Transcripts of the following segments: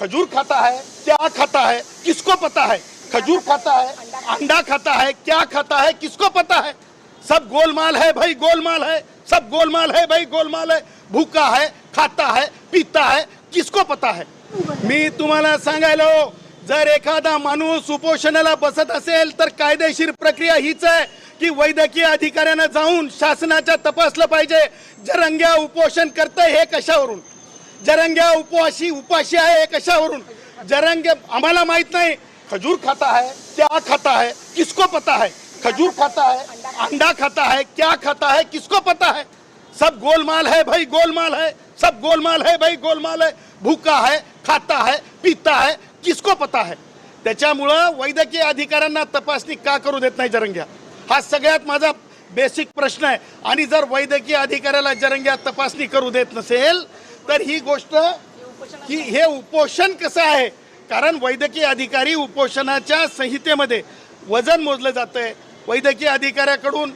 खजूर खाता है क्या खाता है किसको पता है? खजूर खाता है अंडा खाता है क्या खाता है किसको पता है? सब गोलमाल है भाई गोलमाल है सब गोलमाल है भाई गोलमाल है। भूखा है खाता है पीता है किसको पता है? मी तुम्हाला सांगायलो हो, जर एखादा माणूस उपोषणाला बसत असेल तर कायदेशीर प्रक्रिया हीच आहे की वैद्यकीय अधिकाऱ्यांना जाऊन शासनाच्या तपासलं पाहिजे जरंग्या उपोषण करतंय हे कशावरून? जरंग्या उपवासी उपाशी आहे कशावरून? जरंगे आम्हाला माहीत नाही. खजूर खाता है क्या खाता है किसको पता है खजूर खाता है अंडा खाता है क्या खाता है किसको पता है सब गोलमाल है भाई गोलमाल है। सब गोलमाल है भाई गोलमाल है। भूका है खाता है पीता है किसको पता है? त्याच्यामुळं वैद्यकीय अधिकाऱ्यांना तपासणी का करू देत नाही जरंग्या? हा सगळ्यात माझा बेसिक प्रश्न आहे. आणि जर वैद्यकीय अधिकाऱ्याला जरंग्या तपासणी करू देत नसेल तर ही गोष्ट की हे उपोषण कसं आहे? कारण वैद्यकीय अधिकारी उपोषणाच्या संहितेमध्ये वजन मोजलं जातं आहे वैद्यकीय अधिकाऱ्याकडून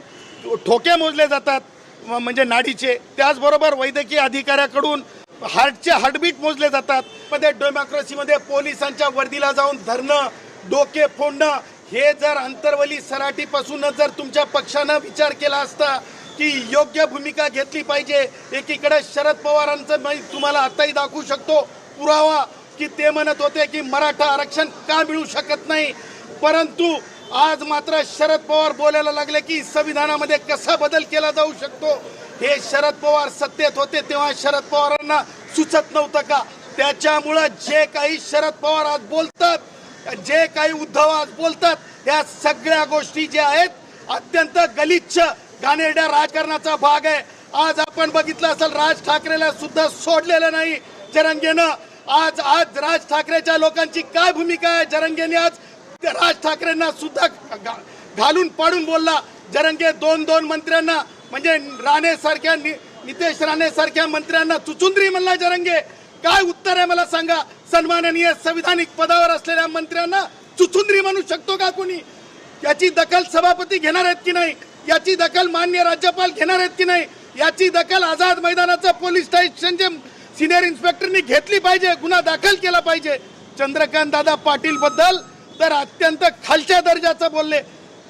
ठोके मोजले जातात म्हणजे नाडीचे. त्याचबरोबर वैद्यकीय अधिकाऱ्याकडून हार्टचे हार्टबीट मोजले जातात. मध्ये डेमोक्रेसीमध्ये पोलिसांच्या वर्दीला जाऊन धरणं डोके फोडणं हे जर अंतर्वली सराटीपासूनच जर तुमच्या पक्षानं विचार केला असता की योग्य भूमिका घेतली पाहिजे. एकीकडे शरद पवारांचं मी तुम्हाला आताही दाखवू शकतो. पुरावा की ते म्हणत होते की मराठा आरक्षण का मिळू शकत नाही. परंतु आज मात्र शरद पवार बोलायला लागले की संविधानामध्ये कसा बदल केला जाऊ शकतो? हे शरद पवार सत्तेत होते तेव्हा शरद पवारांना सुचत नव्हतं का? त्याच्यामुळं जे काही शरद पवार आज बोलतात जे काही उद्धव आज बोलतात या सगळ्या गोष्टी ज्या आहेत अत्यंत गलिच्छ घाणेरड्या राजकारणाचा भाग आहे. आज आपण बघितलं असेल राज ठाकरेला सुद्धा सोडलेलं नाही जरंगेनं. आज आज राज ठाकरेच्या लोकांची काय भूमिका आहे? जरंगेने आज राज ठाकरेंना सुद्धा घा- घालून पाडून बोलला. जरंगे दोन दोन मंत्र्यांना म्हणजे राणे सारख्या नितेश राणे सारख्या मंत्र्यांना चुचुंद्री म्हणला जरंगे. काय उत्तर आहे मला सांगा? सन्माननीय संविधानिक पदावर असलेल्या मंत्र्यांना चुचुंद्री म्हणू शकतो का कोणी? याची दखल सभापती घेणार आहेत की नाही? याची दखल मान्य राज्यपाल घेणार आहेत की नाही? याची दखल आझाद मैदानाचं पोलीस स्टेशनचे सिनियर इन्स्पेक्टरनी घेतली पाहिजे गुन्हा दाखल केला पाहिजे. चंद्रकांत दादा पाटील बद्दल तर अत्यंत खालच्या दर्जाचं बोलले.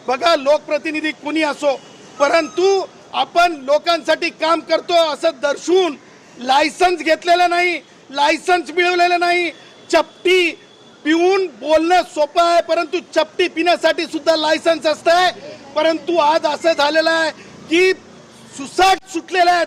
बघा लोकप्रतिनिधी कुणी असो परंतु आपण लोकांसाठी काम करतो असं दर्शवून लायसन्स घेतलेलं नाही लायसन्स मिळवलेलं नाही. चपटी पिऊन बोलणं सोपं आहे परंतु चपटी पिण्यासाठी सुद्धा लायसन्स असतंय. परंतु आज असं झालेलं आहे की सुसाट सुटलेलं आहे.